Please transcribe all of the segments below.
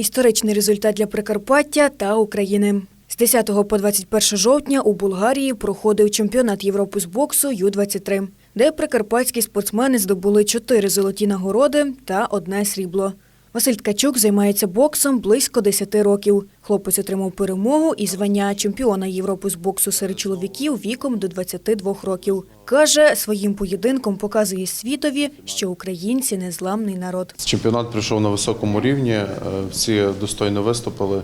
Історичний результат для Прикарпаття та України. З 10 по 21 жовтня у Болгарії проходив чемпіонат Європи з боксу Ю-23, де прикарпатські спортсмени здобули чотири золоті нагороди та одне срібло. Василь Ткачук займається боксом близько 10 років. Хлопець отримав перемогу і звання чемпіона Європи з боксу серед чоловіків віком до 22 років. Каже, своїм поєдинком показує світові, що українці незламний народ. Чемпіонат пройшов на високому рівні, е, всі достойно виступили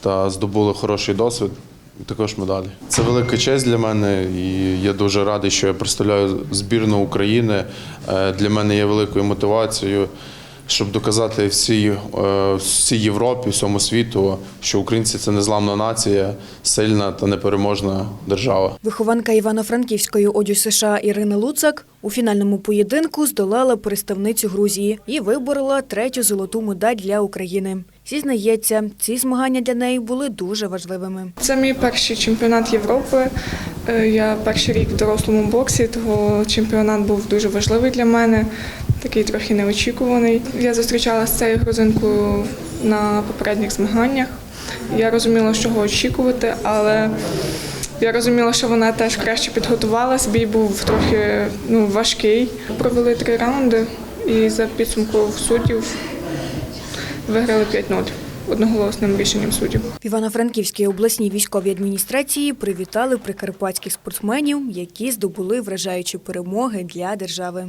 та здобули хороший досвід. Також медалі. Це велика честь для мене, і я дуже радий, що я представляю збірну України. Е, Для мене є великою мотивацією, щоб доказати всій, е, всій Європі, всьому світу, що українці це незламна нація, сильна та непереможна держава. Вихованка Івано-Франківської одю США Ірина Луцак у фінальному поєдинку здолала представницю Грузії і виборола третю золоту медаль для України. Зізнається, ці змагання для неї були дуже важливими. Це мій перший чемпіонат Європи. Е, Я перший рік в дорослому боксі, того чемпіонат був дуже важливий для мене, такий трохи неочікуваний. Я зустрічалася з цією грузинкою на попередніх змаганнях. Я розуміла, що очікувати, але я розуміла, що вона теж краще підготувалась. Бій був трохи ну, важкий. Провели три раунди і за підсумком суддів виграли 5-0 одноголосним рішенням суддів. Івано-Франківській обласній військовій адміністрації привітали прикарпатських спортсменів, які здобули вражаючі перемоги для держави.